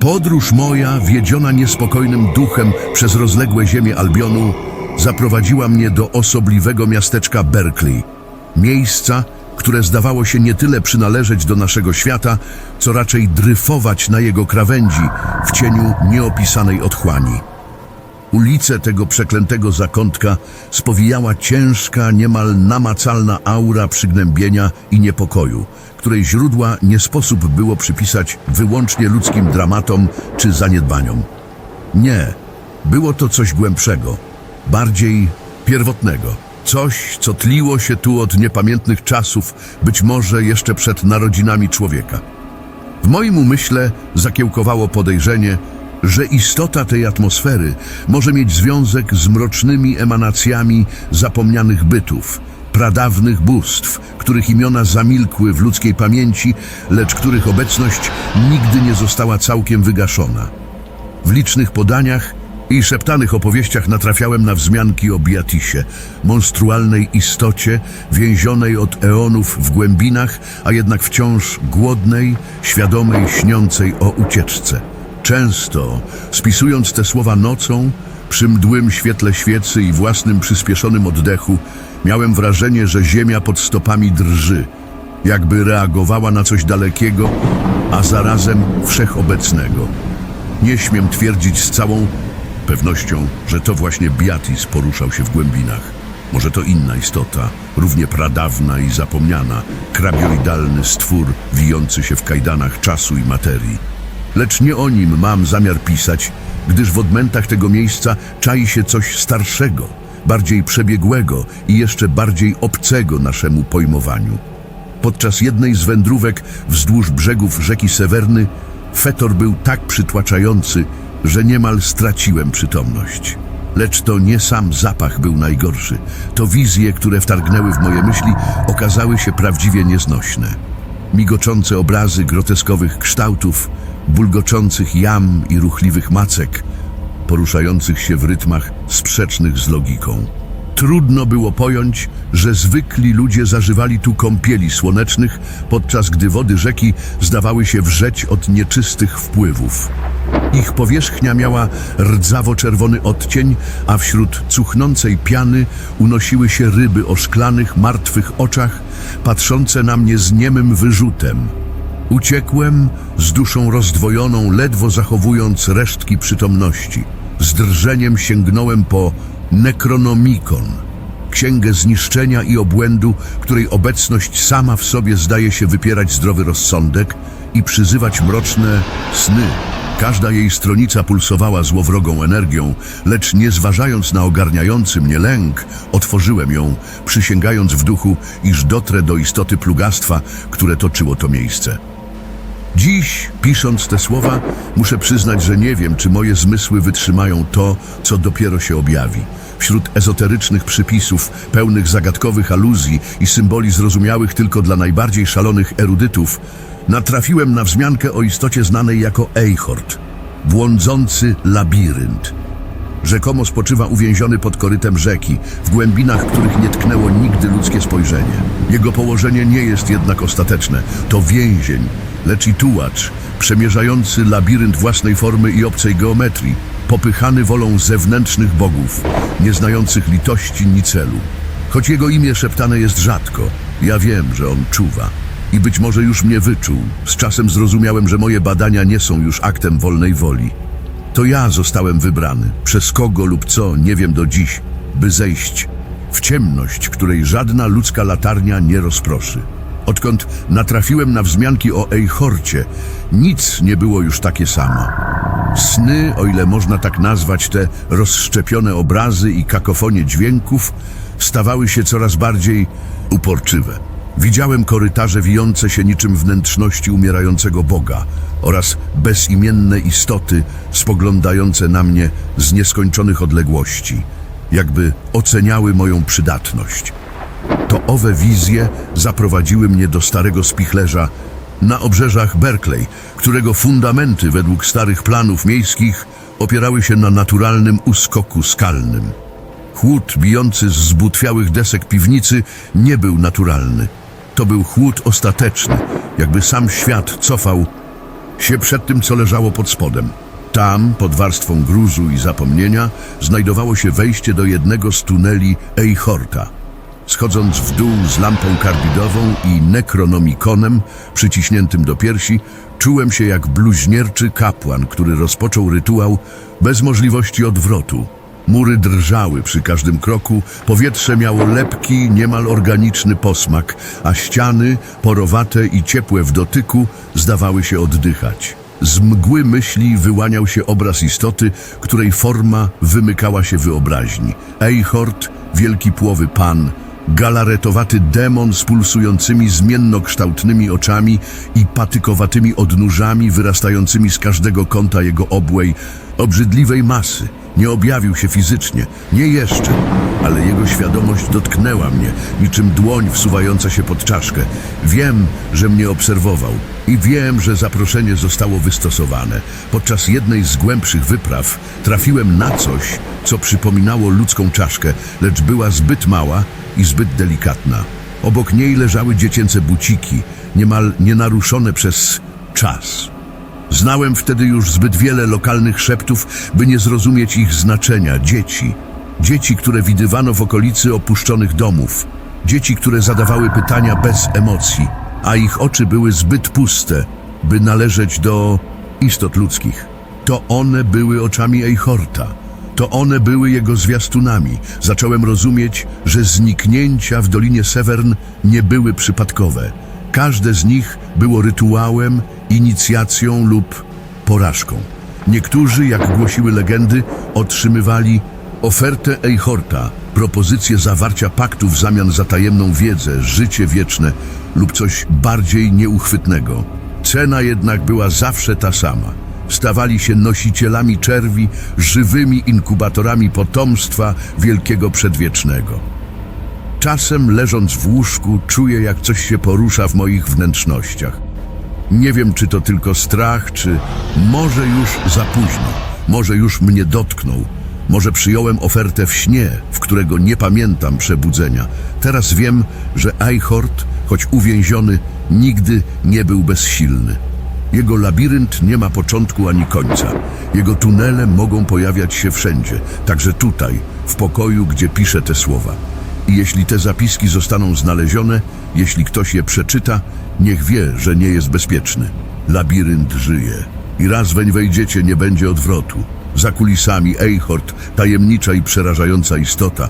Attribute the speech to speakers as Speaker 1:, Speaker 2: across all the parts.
Speaker 1: Podróż moja, wiedziona niespokojnym duchem przez rozległe ziemie Albionu, zaprowadziła mnie do osobliwego miasteczka Berkeley. Miejsca, które zdawało się nie tyle przynależeć do naszego świata, co raczej dryfować na jego krawędzi w cieniu nieopisanej otchłani. Ulice tego przeklętego zakątka spowijała ciężka, niemal namacalna aura przygnębienia i niepokoju, której źródła nie sposób było przypisać wyłącznie ludzkim dramatom czy zaniedbaniom. Nie, było to coś głębszego, bardziej pierwotnego. Coś, co tliło się tu od niepamiętnych czasów, być może jeszcze przed narodzinami człowieka. W moim umyśle zakiełkowało podejrzenie, że istota tej atmosfery może mieć związek z mrocznymi emanacjami zapomnianych bytów, pradawnych bóstw, których imiona zamilkły w ludzkiej pamięci, lecz których obecność nigdy nie została całkiem wygaszona. W licznych podaniach i szeptanych opowieściach natrafiałem na wzmianki o Beatisie, monstrualnej istocie więzionej od eonów w głębinach, a jednak wciąż głodnej, świadomej, śniącej o ucieczce. Często, spisując te słowa nocą, przy mdłym świetle świecy i własnym przyspieszonym oddechu, miałem wrażenie, że ziemia pod stopami drży, jakby reagowała na coś dalekiego, a zarazem wszechobecnego. Nie śmiem twierdzić z całą pewnością, że to właśnie Beatis poruszał się w głębinach. Może to inna istota, równie pradawna i zapomniana, krabioidalny stwór wijący się w kajdanach czasu i materii. Lecz nie o nim mam zamiar pisać, gdyż w odmętach tego miejsca czai się coś starszego, bardziej przebiegłego i jeszcze bardziej obcego naszemu pojmowaniu. Podczas jednej z wędrówek wzdłuż brzegów rzeki Sewerny fetor był tak przytłaczający, że niemal straciłem przytomność. Lecz to nie sam zapach był najgorszy. To wizje, które wtargnęły w moje myśli, okazały się prawdziwie nieznośne. Migoczące obrazy groteskowych kształtów, bulgoczących jam i ruchliwych macek, poruszających się w rytmach sprzecznych z logiką. Trudno było pojąć, że zwykli ludzie zażywali tu kąpieli słonecznych, podczas gdy wody rzeki zdawały się wrzeć od nieczystych wpływów. Ich powierzchnia miała rdzawo-czerwony odcień, a wśród cuchnącej piany unosiły się ryby o szklanych, martwych oczach, patrzące na mnie z niemym wyrzutem. Uciekłem z duszą rozdwojoną, ledwo zachowując resztki przytomności. Z drżeniem sięgnąłem po Necronomicon, księgę zniszczenia i obłędu, której obecność sama w sobie zdaje się wypierać zdrowy rozsądek i przyzywać mroczne sny. Każda jej stronica pulsowała złowrogą energią, lecz nie zważając na ogarniający mnie lęk, otworzyłem ją, przysięgając w duchu, iż dotrę do istoty plugastwa, które toczyło to miejsce. Dziś, pisząc te słowa, muszę przyznać, że nie wiem, czy moje zmysły wytrzymają to, co dopiero się objawi. Wśród ezoterycznych przypisów, pełnych zagadkowych aluzji i symboli zrozumiałych tylko dla najbardziej szalonych erudytów, natrafiłem na wzmiankę o istocie znanej jako Eichhort, błądzący labirynt. Rzekomo spoczywa uwięziony pod korytem rzeki, w głębinach których nie tknęło nigdy ludzkie spojrzenie. Jego położenie nie jest jednak ostateczne. To więzień, lecz i tułacz, przemierzający labirynt własnej formy i obcej geometrii, popychany wolą zewnętrznych bogów, nie znających litości ni celu. Choć jego imię szeptane jest rzadko, ja wiem, że on czuwa. I być może już mnie wyczuł. Z czasem zrozumiałem, że moje badania nie są już aktem wolnej woli. To ja zostałem wybrany, przez kogo lub co, nie wiem do dziś, by zejść w ciemność, której żadna ludzka latarnia nie rozproszy. Odkąd natrafiłem na wzmianki o Ejchorcie, nic nie było już takie samo. Sny, o ile można tak nazwać te rozszczepione obrazy i kakofonie dźwięków, stawały się coraz bardziej uporczywe. Widziałem korytarze wijące się niczym wnętrzności umierającego Boga oraz bezimienne istoty spoglądające na mnie z nieskończonych odległości, jakby oceniały moją przydatność. To owe wizje zaprowadziły mnie do starego spichlerza na obrzeżach Berkeley, którego fundamenty według starych planów miejskich opierały się na naturalnym uskoku skalnym. Chłód bijący z zbutwiałych desek piwnicy nie był naturalny. To był chłód ostateczny, jakby sam świat cofał się przed tym, co leżało pod spodem. Tam, pod warstwą gruzu i zapomnienia, znajdowało się wejście do jednego z tuneli Eichhorta. Schodząc w dół z lampą karbidową i nekronomikonem przyciśniętym do piersi, czułem się jak bluźnierczy kapłan, który rozpoczął rytuał bez możliwości odwrotu. Mury drżały przy każdym kroku, powietrze miało lepki, niemal organiczny posmak, a ściany, porowate i ciepłe w dotyku, zdawały się oddychać. Z mgły myśli wyłaniał się obraz istoty, której forma wymykała się wyobraźni. Eichhort, wielki płowy pan, galaretowaty demon z pulsującymi zmiennokształtnymi oczami i patykowatymi odnóżami wyrastającymi z każdego kąta jego obłej, obrzydliwej masy. Nie objawił się fizycznie, nie jeszcze, ale jego świadomość dotknęła mnie, niczym dłoń wsuwająca się pod czaszkę. Wiem, że mnie obserwował i wiem, że zaproszenie zostało wystosowane. Podczas jednej z głębszych wypraw trafiłem na coś, co przypominało ludzką czaszkę, lecz była zbyt mała i zbyt delikatna. Obok niej leżały dziecięce buciki, niemal nienaruszone przez czas. Znałem wtedy już zbyt wiele lokalnych szeptów, by nie zrozumieć ich znaczenia. Dzieci. Dzieci, które widywano w okolicy opuszczonych domów. Dzieci, które zadawały pytania bez emocji, a ich oczy były zbyt puste, by należeć do istot ludzkich. To one były oczami Eichhorta. To one były jego zwiastunami. Zacząłem rozumieć, że zniknięcia w Dolinie Severn nie były przypadkowe. Każde z nich było rytuałem, inicjacją lub porażką. Niektórzy, jak głosiły legendy, otrzymywali ofertę Eichhorta, propozycję zawarcia paktu w zamian za tajemną wiedzę, życie wieczne lub coś bardziej nieuchwytnego. Cena jednak była zawsze ta sama. Stawali się nosicielami czerwi, żywymi inkubatorami potomstwa wielkiego przedwiecznego. Czasem leżąc w łóżku czuję, jak coś się porusza w moich wnętrznościach. Nie wiem, czy to tylko strach, czy może już za późno, może już mnie dotknął, może przyjąłem ofertę w śnie, w którego nie pamiętam przebudzenia. Teraz wiem, że Eichhort, choć uwięziony, nigdy nie był bezsilny. Jego labirynt nie ma początku ani końca. Jego tunele mogą pojawiać się wszędzie, także tutaj, w pokoju, gdzie piszę te słowa. I jeśli te zapiski zostaną znalezione, jeśli ktoś je przeczyta, niech wie, że nie jest bezpieczny. Labirynt żyje. I raz weń wejdziecie, nie będzie odwrotu. Za kulisami Eichhort, tajemnicza i przerażająca istota,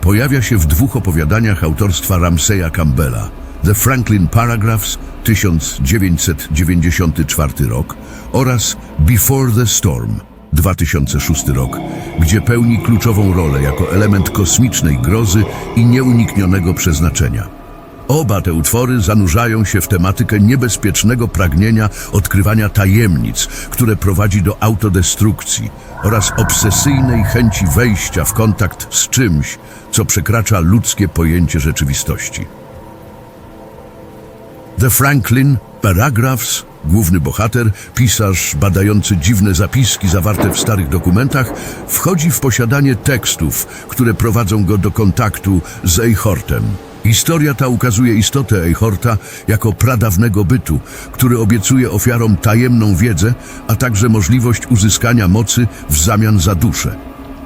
Speaker 1: pojawia się w dwóch opowiadaniach autorstwa Ramseya Campbella. The Franklin Paragraphs 1994 rok oraz Before the Storm 2006 rok, gdzie pełni kluczową rolę jako element kosmicznej grozy i nieuniknionego przeznaczenia. Oba te utwory zanurzają się w tematykę niebezpiecznego pragnienia odkrywania tajemnic, które prowadzi do autodestrukcji oraz obsesyjnej chęci wejścia w kontakt z czymś, co przekracza ludzkie pojęcie rzeczywistości. The Franklin, Paragraphs, główny bohater, pisarz badający dziwne zapiski zawarte w starych dokumentach, wchodzi w posiadanie tekstów, które prowadzą go do kontaktu z Eichhortem. Historia ta ukazuje istotę Eichhorta jako pradawnego bytu, który obiecuje ofiarom tajemną wiedzę, a także możliwość uzyskania mocy w zamian za duszę.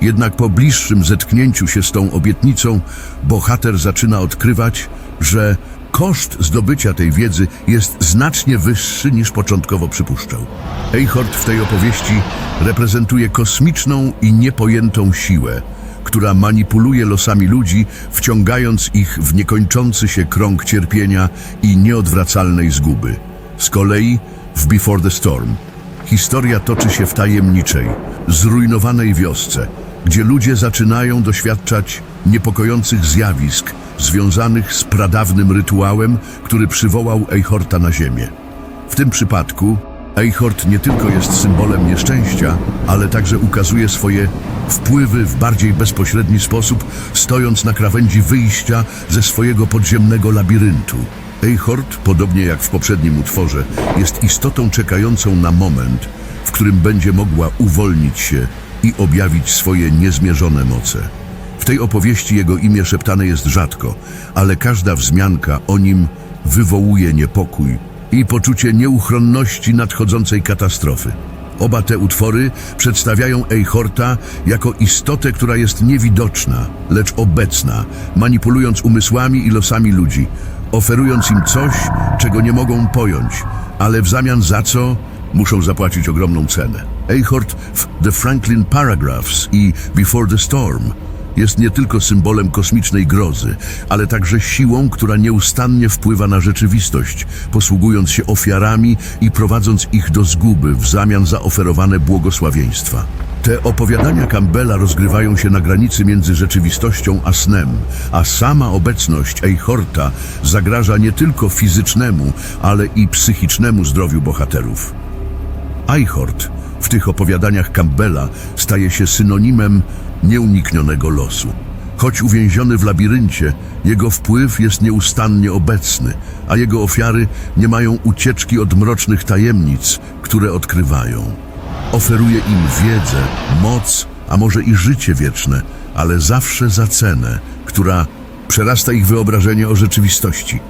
Speaker 1: Jednak po bliższym zetknięciu się z tą obietnicą, bohater zaczyna odkrywać, że koszt zdobycia tej wiedzy jest znacznie wyższy niż początkowo przypuszczał. Eichhort w tej opowieści reprezentuje kosmiczną i niepojętą siłę, która manipuluje losami ludzi, wciągając ich w niekończący się krąg cierpienia i nieodwracalnej zguby. Z kolei w Before the Storm historia toczy się w tajemniczej, zrujnowanej wiosce, gdzie ludzie zaczynają doświadczać niepokojących zjawisk związanych z pradawnym rytuałem, który przywołał Eichhorta na ziemię. W tym przypadku Eichhort nie tylko jest symbolem nieszczęścia, ale także ukazuje swoje wpływy w bardziej bezpośredni sposób, stojąc na krawędzi wyjścia ze swojego podziemnego labiryntu. Eichhort, podobnie jak w poprzednim utworze, jest istotą czekającą na moment, w którym będzie mogła uwolnić się i objawić swoje niezmierzone moce. W tej opowieści jego imię szeptane jest rzadko, ale każda wzmianka o nim wywołuje niepokój i poczucie nieuchronności nadchodzącej katastrofy. Oba te utwory przedstawiają Eichhorta jako istotę, która jest niewidoczna, lecz obecna, manipulując umysłami i losami ludzi, oferując im coś, czego nie mogą pojąć, ale w zamian za co muszą zapłacić ogromną cenę. Eichhort w The Franklin Paragraphs i Before the Storm jest nie tylko symbolem kosmicznej grozy, ale także siłą, która nieustannie wpływa na rzeczywistość, posługując się ofiarami i prowadząc ich do zguby w zamian za oferowane błogosławieństwa. Te opowiadania Campbella rozgrywają się na granicy między rzeczywistością a snem, a sama obecność Eichhorta zagraża nie tylko fizycznemu, ale i psychicznemu zdrowiu bohaterów. Eichhort w tych opowiadaniach Campbella staje się synonimem nieuniknionego losu. Choć uwięziony w labiryncie, jego wpływ jest nieustannie obecny, a jego ofiary nie mają ucieczki od mrocznych tajemnic, które odkrywają. Oferuje im wiedzę, moc, a może i życie wieczne, ale zawsze za cenę, która przerasta ich wyobrażenie o rzeczywistości.